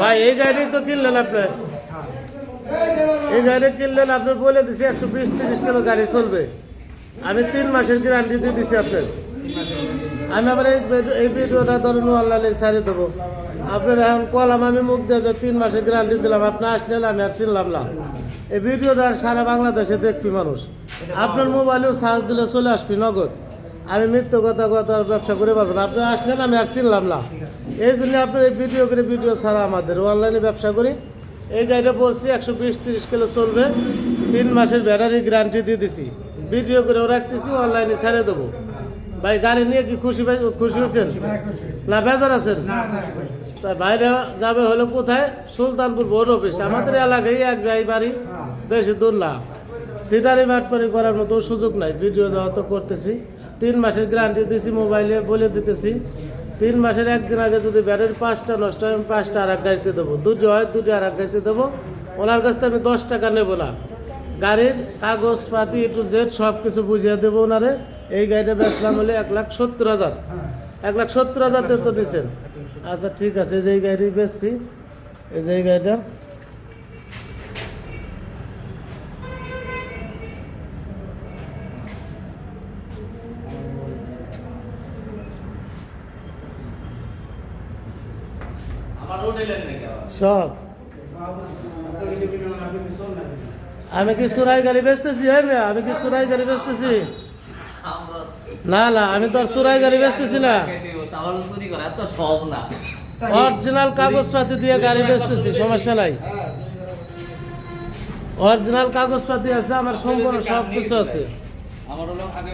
ভাই, এই গাড়ি তো কিনলেন আপনার এই গাড়ি কিনলেন আপনার বলে দিছি, একশো বিশ, তিরিশ কিলো গাড়ি চলবে। আমি তিন মাসের গ্যারান্টি দিয়ে দিছি আপনার। আমি আবার এই এই ভিডিওটা ধরুন অনলাইনে ছাড়িয়ে দেবো। আপনার এখন কলাম, আমি মুখ দিয়ে যে তিন মাসের গ্যারান্টি দিলাম, আপনি আসলেন, আমি আর চিনলাম না। এই ভিডিওটা সারা বাংলাদেশে দেখবি মানুষ। আপনার মোবাইলেও চার্জ দিলে চলে আসবি নগদ। আমি মিথ্য কথা কথা ব্যবসা করে পারব না। আপনি আসলেন আমি আর চিনলাম না। এই জন্য আপনার এই ভিডিও করে ভিডিও ছাড়া আমাদের। অনলাইনে ব্যবসা করি। এই গাড়িটা বলছি একশো বিশ তিরিশ কিলো চলবে। তিন মাসের ব্যাটারি গ্যারান্টি দিয়ে দিছি। ভিডিও করেও রাখতেছি অনলাইনে ছেড়ে দেবো। ভাই গাড়ি নিয়ে কি খুশি ভাই খুশি হয়েছেন? না বেজার আছেন? তা বাইরে যাবে হলো কোথায়? সুলতানপুর বোর্ড অফিস আমাদের এলাকায় এক যাই বাড়ি বেশি দূর না। সিটারি মাটপারি করার মতো সুযোগ নাই। ভিডিও যাওয়া তো করতেছি। তিন মাসের গ্যারান্টি দিয়েছি মোবাইলে বলে দিতেছি। তিন মাসের একদিন আগে যদি ব্যাটারি পাঁচটা নষ্ট হয়, আমি পাঁচটা আর এক গাড়িতে দেবো। দুটো হয়, দুটো আর এক গাড়িতে দেবো। ওনার কাছ থেকে আমি দশ টাকা নেব না। গাড়ির কাগজপাতি একটু জেড সব কিছু বুঝিয়ে দেবো ওনারে। এই গাড়িটা বেচলাম হলে এক লাখ সত্তর হাজার। এক লাখ সত্তর হাজার তো দিচ্ছেন আচ্ছা ঠিক আছে যে গাড়ি বেচছি। এই যে গাড়িটা আমার রোড এলেন নাকি আবার সব। আমি কি সুরাই গাড়ি বেচতেছি হ্যাঁ আমি কি সুরাই গাড়ি বেচতেছি? না না আমি তো আর সুরাই গাড়ি বেচতেছি না। অরিজিনাল কাগজপাতি দিয়ে গাড়ি বেচতেছি সমস্যা নাই। অরিজিনাল কাগজপাতি আছে আমার সম্পূর্ণ সব কিছু আছে। আমার হলো আগে